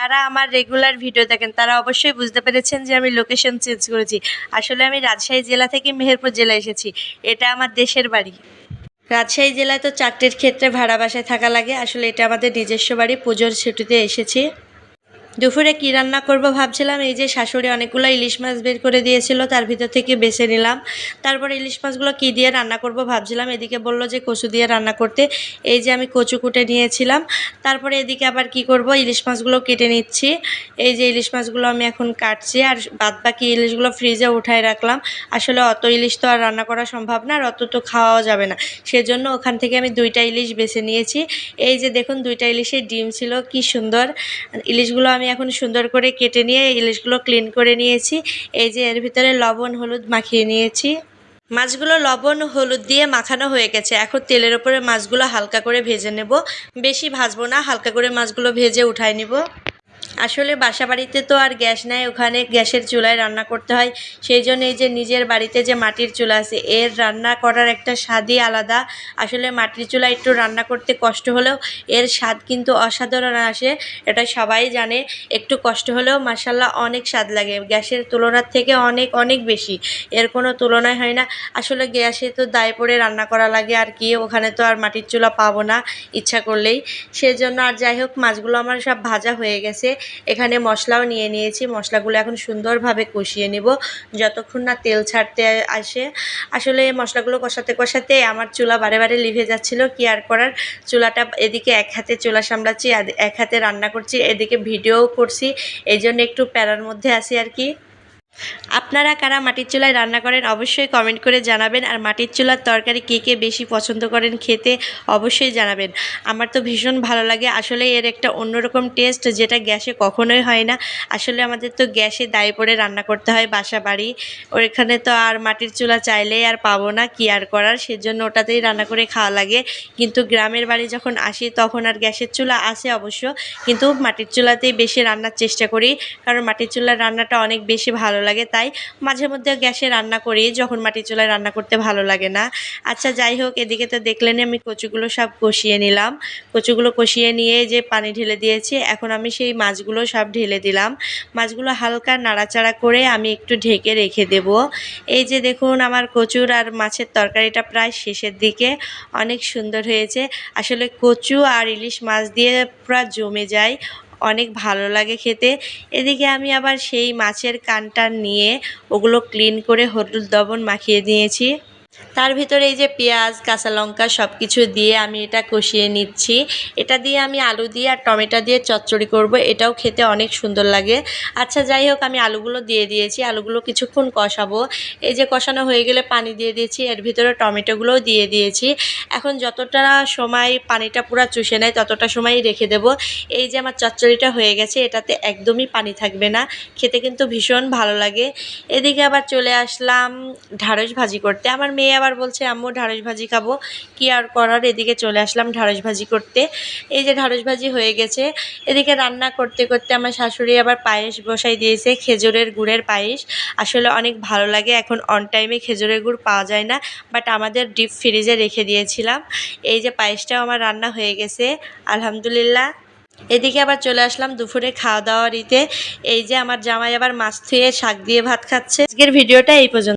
যারা আমার regular video দেখেন, তারা অবশ্যই বুঝতে পেরেছেন যে আমি লোকেশন চেঞ্জ করেছি। আসলে আমি রাজশাহী জেলা থেকে মেহেরপুর জেলা এসেছি। এটা আমার দেশের বাড়ি। রাজশাহী জেলায় তো চারটের ক্ষেত্রে ভাড়া বাসায় থাকা লাগে। আসলে এটা আমাদের নিজস্ব বাড়ি। পুজোর ছুটিতে এসেছি। দুপুরে কী রান্না করব ভাবছিলাম, এই যে শাশুড়ি অনেকগুলো ইলিশ মাছ বের করে দিয়েছিল, তার ভিতর থেকে বেছে নিলাম। তারপর ইলিশ মাছগুলো কী দিয়ে রান্না করব ভাবছিলাম, এদিকে বলল যে কচু দিয়ে রান্না করতে, এই যে আমি কচু কুটে নিয়েছিলাম। তারপরে এদিকে আবার কি করব, ইলিশ মাছগুলো কেটে নিচ্ছি। এই যে ইলিশ মাছগুলো আমি এখন কাটছি, আর বাদ বাকি ইলিশগুলো ফ্রিজে উঠায় রাখলাম। আসলে অত ইলিশ তো আর রান্না করা সম্ভব না, আর অত তো খাওয়াও যাবে না। সেজন্য ওখান থেকে আমি দুইটা ইলিশ বেছে নিয়েছি। এই যে দেখুন, দুইটা ইলিশের ডিম ছিল, কি সুন্দর। ইলিশগুলো আমি এখন সুন্দর করে কেটে নিয়ে ইলিশগুলো ক্লিন করে নিয়েছি। এই যে এর ভিতরে লবণ, হলুদ মাখিয়ে নিয়েছি। মাছগুলো লবণ, হলুদ দিয়ে মাখানো হয়ে গেছে। এখন তেলের ওপরে মাছগুলো হালকা করে ভেজে নেব। বেশি ভাজবো না, হালকা করে মাছগুলো ভেজে উঠায় নেব। আসলে বাসা বাড়িতে তো আর গ্যাস নাই, ওখানে গ্যাসের চুলায় রান্না করতে হয়। সেই জন্য এই যে নিজের বাড়িতে যে মাটির চুলা আছে, এর রান্না করার একটা স্বাদই আলাদা। আসলে মাটির চুলায় একটু রান্না করতে কষ্ট হলেও এর স্বাদ কিন্তু অসাধারণ আসে, এটা সবাই জানে। একটু কষ্ট হলেও মাসাল্লাহ অনেক স্বাদ লাগে, গ্যাসের তুলনার থেকে অনেক অনেক বেশি। এর কোনো তুলনায় হয় না। আসলে গ্যাসে তো দায় পড়ে রান্না করা লাগে, আর কি ওখানে তো আর মাটির চুলা পাবো না ইচ্ছা করলেই। সেজন্য আর যাই হোক, মাছগুলো আমার সব ভাজা হয়ে গেছে। এখানে মশলাও নিয়ে নিয়েছি। মশলাগুলো এখন সুন্দরভাবে কষিয়ে নেব। যতক্ষণ না তেল ছাড়তে আসে। আসলে মশলাগুলো কষাতে কষাতে আমার চুলা বারে বারে লিভে যাচ্ছিল। কি আর করার? চুলাটা এদিকে এক হাতে চুলা সামলাচ্ছি এক হাতে রান্না করছি, এদিকে ভিডিও করছি। এই জন্য একটু প্যারার মধ্যে আছি আর কি। আপনারা কারা মাটির চুলায় রান্না করেন, অবশ্যই কমেন্ট করে জানাবেন। আর মাটির চুলার তরকারি কে কে বেশি পছন্দ করেন খেতে, অবশ্যই জানাবেন। আমার তো ভীষণ ভালো লাগে। আসলে এর একটা অন্যরকম টেস্ট যেটা গ্যাসে কখনোই হয় না। আসলে আমাদের তো গ্যাসে দায়ে পড়ে রান্না করতে হয় বাসা বাড়ি। ওইখানে তো আর মাটির চুলা চাইলেই আর পাবো না, কি আর করার? সেজন্য ওটাতেই রান্না করে খাওয়া লাগে। কিন্তু গ্রামের বাড়ি যখন আসি, তখন আর গ্যাসের চুলা আসে অবশ্য। কিন্তু মাটির চুলাতেই বেশি রান্নার চেষ্টা করি। কারণ মাটির চুলার রান্নাটা অনেক বেশি ভালো লাগে, তাই মাঝে মধ্যে গ্যাসে রান্না করি, যখন মাটির চুলায় রান্না করতে ভালো লাগে না। আচ্ছা যাই হোক, এদিকে তো দেখলেন আমি কচুগুলো সব কষিয়ে নিলাম। কচুগুলো কষিয়ে নিয়ে যে পানি ঢেলে দিয়েছি, এখন আমি সেই মাছগুলো সব ঢেলে দিলাম। মাছগুলো হালকা নাড়াচাড়া করে আমি একটু ঢেকে রেখে দেব। এই যে দেখুন, আমার কচুর আর মাছের তরকারিটা প্রায় শেষের দিকে, অনেক সুন্দর হয়েছে। আসলে কচু আর ইলিশ মাছ দিয়ে পুরো জমে যায়। অনেক ভালো লাগে খেতে। এদিকে আমি আবার সেই মাছের কানটা নিয়ে ওগুলো ক্লিন করে হলুদ লবণ মাখিয়ে দিয়েছি। তার ভিতরে এই যে পেঁয়াজ, কাঁচা লঙ্কা সব কিছু দিয়ে আমি এটা কষিয়ে নিচ্ছি। এটা দিয়ে আমি আলু দিয়ে আর টমেটো দিয়ে চচ্চড়ি করব, এটাও খেতে অনেক সুন্দর লাগে। আচ্ছা যাই হোক, আমি আলুগুলো দিয়ে দিয়েছি। আলুগুলো কিছুক্ষণ কষাবো। এই যে কষানো হয়ে গেলে পানি দিয়ে দিয়েছি, এর ভিতরে টমেটোগুলোও দিয়ে দিয়েছি। এখন যতটা সময় পানিটা পুরো চুষে নেয়, ততটা সময় রেখে দেব। এই যে আমার চচ্চড়িটা হয়ে গেছে, এটাতে একদমই পানি থাকবে না। খেতে কিন্তু ভীষণ ভালো লাগে। এদিকে আবার চলে আসলাম ঢ্যাঁড়স ভাজি করতে। আমার মেয়ে আবার বলছে, আম্মু ঢ্যাঁড়স ভাজি খাব। কি আর করার? এদিকে চলে আসলাম ঢ্যাঁড়স ভাজি করতে। এই যে ঢ্যাঁড়স ভাজি হয়ে গেছে। এদিকে রান্না করতে করতে আমার শাশুড়ি আবার পায়েস বসাই দিয়েছে, খেজুরের গুড়ের পায়েস। আসলে অনেক ভালো লাগে, এখন অন টাইমে খেজুরের গুড় পাওয়া যায় না বাট আমাদের ডিপ ফ্রিজে রেখে দিয়েছিলাম। এই যে পায়েসটাও আমার রান্না হয়ে গেছে, আলহামদুলিল্লাহ। এদিকে আবার চলে আসলাম দুপুরে খাওয়া দাওয়া দিতে এই যে আমার জামাই আবার মাছ ধুয়ে শাক দিয়ে ভাত খাচ্ছে। আজকের ভিডিওটা এই পর্যন্ত।